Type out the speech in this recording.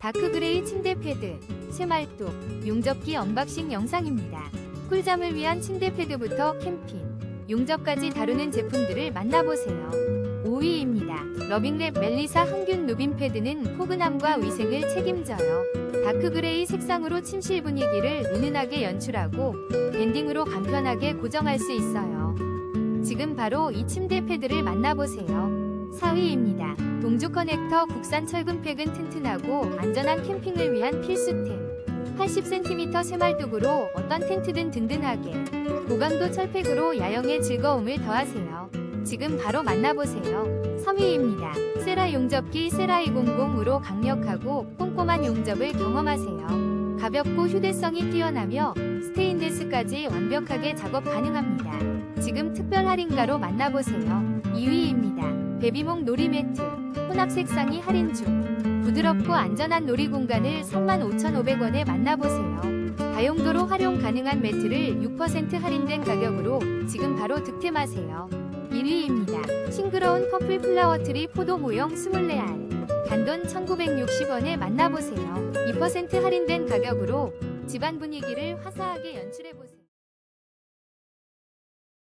다크그레이 침대 패드, 쇠말뚝, 용접기 언박싱 영상입니다. 꿀잠을 위한 침대 패드부터 캠핑, 용접까지 다루는 제품들을 만나보세요. 5위입니다. 러빙랩 멜리사 항균 누빔 패드는 포근함과 위생을 책임져요. 다크그레이 색상으로 침실 분위기를 은은하게 연출하고 밴딩으로 간편하게 고정할 수 있어요. 지금 바로 이 침대 패드를 만나보세요. 4위입니다. 동주 커넥터 국산 철근팩은 튼튼하고 안전한 캠핑을 위한 필수템. 80cm 쇠말뚝으로 어떤 텐트든 든든하게. 고강도 철팩으로 야영의 즐거움을 더하세요. 지금 바로 만나보세요. 3위입니다. 세라 용접기 세라 200으로 강력하고 꼼꼼한 용접을 경험하세요. 가볍고 휴대성이 뛰어나며 스테인레스까지 완벽하게 작업 가능합니다. 지금 특별 할인가로 만나보세요. 2위입니다. 베비몽 놀이매트 혼합 색상이 할인 중 부드럽고 안전한 놀이 공간을 35,500원에 만나보세요. 다용도로 활용 가능한 매트를 6% 할인된 가격으로 지금 바로 득템하세요. 1위입니다. 싱그러운 퍼플 플라워 트리 포도 모형 스몰레알 단돈 1960원에 만나보세요. 2% 할인된 가격으로 집안 분위기를 화사하게 연출해 보세요.